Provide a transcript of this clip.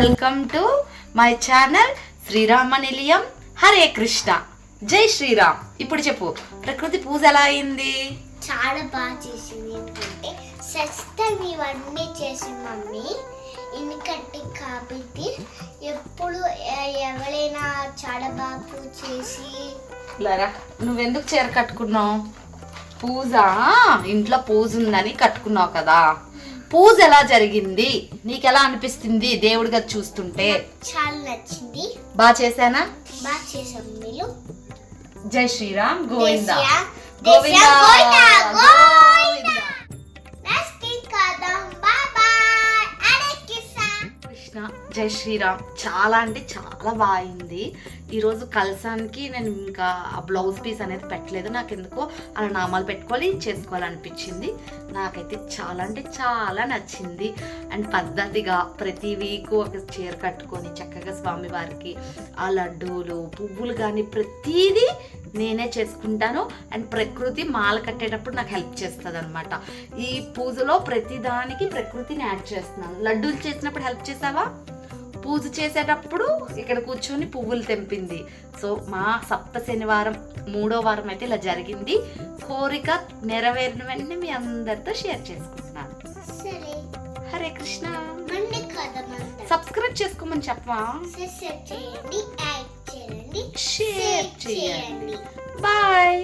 My channel Srirama Nilayam Hare Krishna జై శ్రీరామ్ ఇప్పుడు చెప్పు ప్రకృతి పూజ ఎలా అయింది? చాలా బాగా చేసింది. ఎందుకంటే సస్తం ఇవన్నీ చేసింది మమ్మీ ఎందుకంటే కాబట్టి ఎప్పుడు ఎవరైనా చాలా బాగా పూజ చేసి. లరా నువ్వెందుకు చీర కట్టుకున్నావు? పూజ? ఇంట్లో పూజ ఉందని కట్టుకున్నావు కదా. పూజ ఎలా జరిగింది? నీకు ఎలా అనిపిస్తుంది దేవుడిగా చూస్తుంటే? చాలా నచ్చింది. బాగా చేశానా? బాగా చేసాం మీరు? జై శ్రీరామ్ గోవింద. కృష్ణ జై శ్రీరామ్. చాలా అంటే చాలా బాగుంది. ఈరోజు కలసానికి నేను ఇంకా ఆ బ్లౌజ్ పీస్ అనేది పెట్టలేదు. నాకు ఎందుకో అలా నామాలు పెట్టుకోవాలి చేసుకోవాలనిపించింది. నాకైతే చాలా అంటే చాలా నచ్చింది. అండ్ పద్ధతిగా ప్రతి వీక్ ఒక చీర కట్టుకొని చక్కగా స్వామివారికి ఆ లడ్డూలు పువ్వులు కానీ ప్రతిదీ నేనే చేసుకుంటాను. అండ్ ప్రకృతి మాల కట్టేటప్పుడు నాకు హెల్ప్ చేస్తుంది అనమాట ఈ పూజలో ప్రతిదానికి ప్రకృతిని యాడ్ చేస్తున్నాను. లడ్డూలు చేసినప్పుడు హెల్ప్ చేసావా? పూజ చేసేటప్పుడు ఇక్కడ కూర్చొని పువ్వులు తెంపింది. సో మా సప్త శనివారం మూడో వారం అయితే ఇలా జరిగింది. కోరిక నెరవేరిన వెంటనే మీ అందరితో షేర్ చేసుకుంటున్నాను. హరే కృష్ణ. సబ్స్క్రైబ్ చేసుకోమని చేయండి షేర్ చేయండి. చేయండి. బాయ్